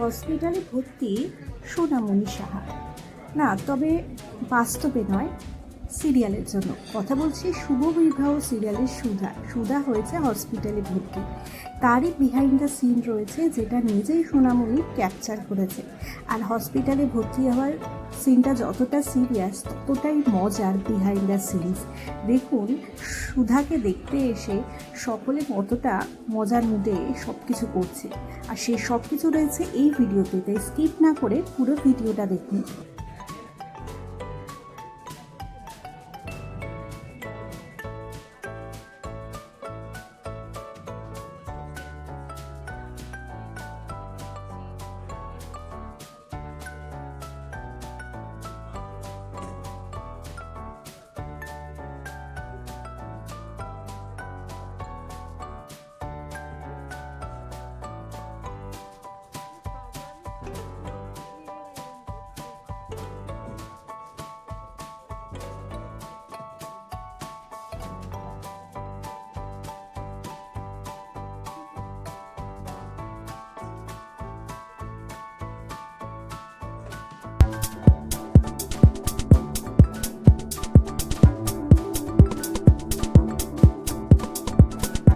হসপিটালে ভর্তি সোনামণি সাহা। না তবে বাস্তবে নয় সিরিয়ালের জন্য। কথা বলছি শুভ বিবাহ সিরিয়ালের সুধা। সুধা হয়েছে হসপিটালে ভর্তি। তারই বিহাইন্ড দ্য সিন রয়েছে যেটা নিজেই সোনামণি ক্যাপচার করেছে। আর হসপিটালে ভর্তি হওয়ার সিনটা যতটা সিরিয়াস ততটাই মজার বিহাইন্ড দ্য সিনস দেখুন, সুধাকে দেখতে এসে সকলে কতটা মজার মুডে সব কিছু করছে। আর সেই সব কিছু রয়েছে এই ভিডিওতে তাই স্কিপ না করে পুরো ভিডিওটা দেখুন।